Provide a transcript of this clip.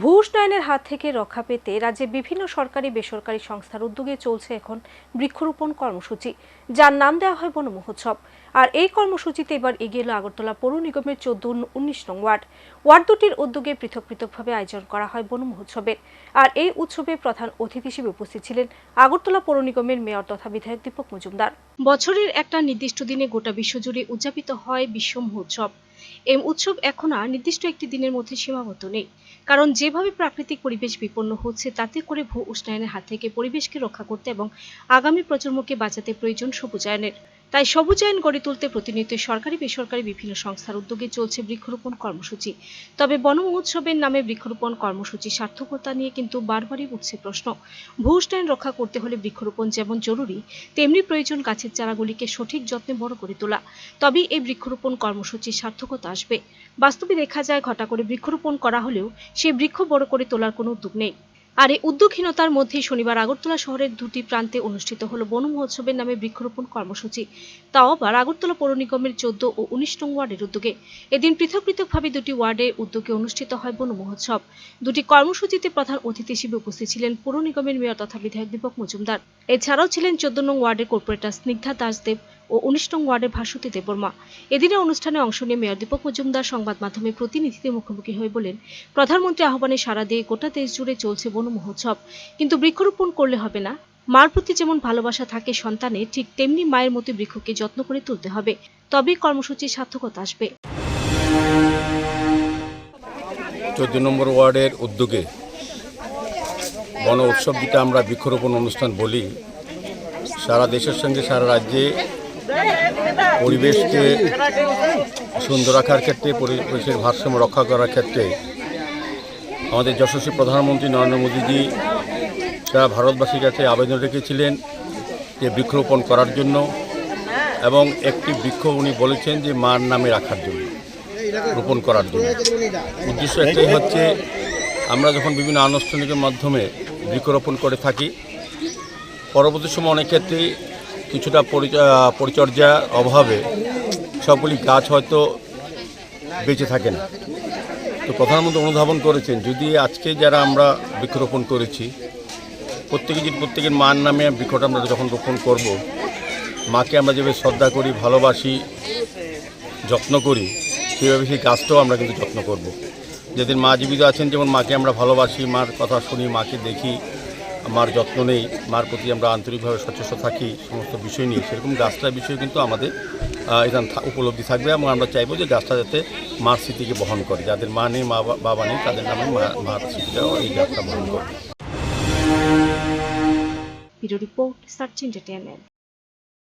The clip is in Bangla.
ভূ উষ্ণায়নের হাত থেকে রক্ষা পেতে রাজ্যে বিভিন্ন সরকারি বেসরকারি সংস্থার উদ্যোগে চলছে এখন বৃক্ষরোপণ কর্মসূচি, যার নাম দেওয়া হয় বন মহোৎসব। আর এই কর্মসূচিতে এবার এগিয়ে এলো আগরতলা পৌর নিগমের চোদ্দ উনিশ নং ওয়ার্ড। ওয়ার্ড দুটির উদ্যোগে পৃথক পৃথকভাবে আয়োজন করা হয় বন মহোৎসবের আর এই উৎসবে প্রধান অতিথি হিসেবে উপস্থিত ছিলেন আগরতলা পৌর নিগমের মেয়র তথা বিধায়ক দীপক মজুমদার। বছরের একটা নির্দিষ্ট দিনে গোটা বিশ্বজুড়ে উদযাপিত হয় বিশ্ব মহোৎসব। এই উৎসব এখন আর নির্দিষ্ট একটি দিনের মধ্যে সীমাবদ্ধ নেই। কারণ যেভাবে প্রাকৃতিক পরিবেশ বিপন্ন হচ্ছে, তাতে করে ভূ উষ্ণায়নের হাত থেকে পরিবেশকে রক্ষা করতে এবং আগামী প্রজন্মকে বাঁচাতে প্রয়োজন সবুজায়নের। তাই সবুজায়ন গড়ে তুলতে প্রতিনিয়ত সরকারি, বেসরকারি বিভিন্ন সংস্থার উদ্যোগে চলছে বৃক্ষরোপণ কর্মসূচি। তবে বন মহোৎসবের নামে বৃক্ষরোপণ কর্মসূচি সার্থকতা নিয়ে কিন্তু বারবারই উঠছে প্রশ্ন। ভূ উষ্ণায়ন রক্ষা করতে হলে বৃক্ষরোপণ যেমন জরুরি, তেমনি প্রয়োজন গাছের চারাগুলিকে সঠিক যত্নে বড় করে তোলা। তবেই এই বৃক্ষরোপণ কর্মসূচির সার্থকতা আসবে। বাস্তবে দেখা যায়, ঘটা করে বৃক্ষরোপণ করা হলেও সেই বৃক্ষ বড় করে তোলার কোনো উদ্যোগ নেই। আর এই উদ্যোগহীনতার মধ্যেই শনিবার আগরতলা শহরের দুটি প্রান্তে অনুষ্ঠিত হলো বন মহোৎসবের নামে বৃক্ষরোপণ কর্মসূচি। তাও আবার আগরতলা পৌর নিগমের চোদ্দ ও উনিশ নং ওয়ার্ডের উদ্যোগে। এদিন পৃথক পৃথকভাবে দুটি ওয়ার্ডের উদ্যোগে অনুষ্ঠিত হয় বন মহোৎসব। দুটি কর্মসূচিতে প্রধান অতিথি হিসেবে উপস্থিত ছিলেন পৌর নিগমের মেয়র তথা বিধায়ক দীপক মজুমদার। এছাড়াও ছিলেন চোদ্দ নং ওয়ার্ডের কর্পোরেটর স্নিগ্ধা দাসদেব ও উনিশ নং ওয়ার্ডের ভাস্বতী দেববর্মা। এদিনের অনুষ্ঠানে অংশ নিয়ে মেয়র দীপক মজুমদার সংবাদ মাধ্যমে প্রতিনিধিদের মুখোমুখি হয়ে বলেন, প্রধানমন্ত্রী আহ্বানে সাড়া দিয়ে গোটা দেশ জুড়ে চলছে বন মহোৎসব। কিন্তু বৃক্ষরোপণ করলে হবে না। মার প্রতি যেমন ভালোবাসা থাকে সন্তানে ঠিক তেমনি মায়ের মতো বৃক্ষকে যত্ন করে তুলতে হবে। তবেই কর্মসূচির সার্থকতা আসবে। চোদ্দ নম্বর ওয়ার্ডের উদ্যোগে বন উৎসব যেটা আমরা বৃক্ষরোপণ অনুষ্ঠান বলি, সারা দেশের সঙ্গে সারা রাজ্যে পরিবেশকে সুন্দর রাখার ক্ষেত্রে, পরিবেশের ভারসাম্য রক্ষা করার ক্ষেত্রে আমাদের যশস্বী প্রধানমন্ত্রী নরেন্দ্র মোদীজি সারা ভারতবাসীর কাছে আবেদন রেখেছিলেন যে বৃক্ষরোপণ করার জন্য এবং একটি বৃক্ষ উনি বলেছেন যে মার নামে রাখার জন্য, রোপণ করার জন্য। উদ্দেশ্য একটাই হচ্ছে আমরা যখন বিভিন্ন আনুষ্ঠানিকের মাধ্যমে বৃক্ষরোপণ করে থাকি, পরবর্তী সময় অনেক ক্ষেত্রেই কিছুটা পরিচ- পরিচর্যার অভাবে সবগুলি গাছ হয়তো বেঁচে থাকে না তো প্রধানমন্ত্রী অনুধাবন করেছেন, যদি আজকে যারা আমরা বৃক্ষরোপণ করেছি, প্রত্যেকে যদি প্রত্যেকের মার নামে বৃক্ষটা আমরা যখন রোপণ করব, মাকে আমরা যেভাবে শ্রদ্ধা করি, ভালোবাসি, যত্ন করি, সেভাবে সেই গাছটাও আমরা কিন্তু যত্ন করব। যেদিন মা জীবিত আছেন, যেমন মাকে আমরা ভালোবাসি, মার কথা শুনি, মাকে দেখি মার যত্ন নেই, মার প্রতি আমরা আন্তরিকভাবে সচেষ্ট থাকি, সমস্ত বিষয় নিয়ে। সেরকম গাছটার বিষয়ে কিন্তু আমাদের এখান উপলব্ধি থাকবে এবং আমরা চাইব যে গাছটা যাতে মার স্মৃতিকে বহন করে। যাদের মা নেই, মা বাবা নেই, তাদের নামে মার স্মৃতিটাও এই গাছটা বহন করে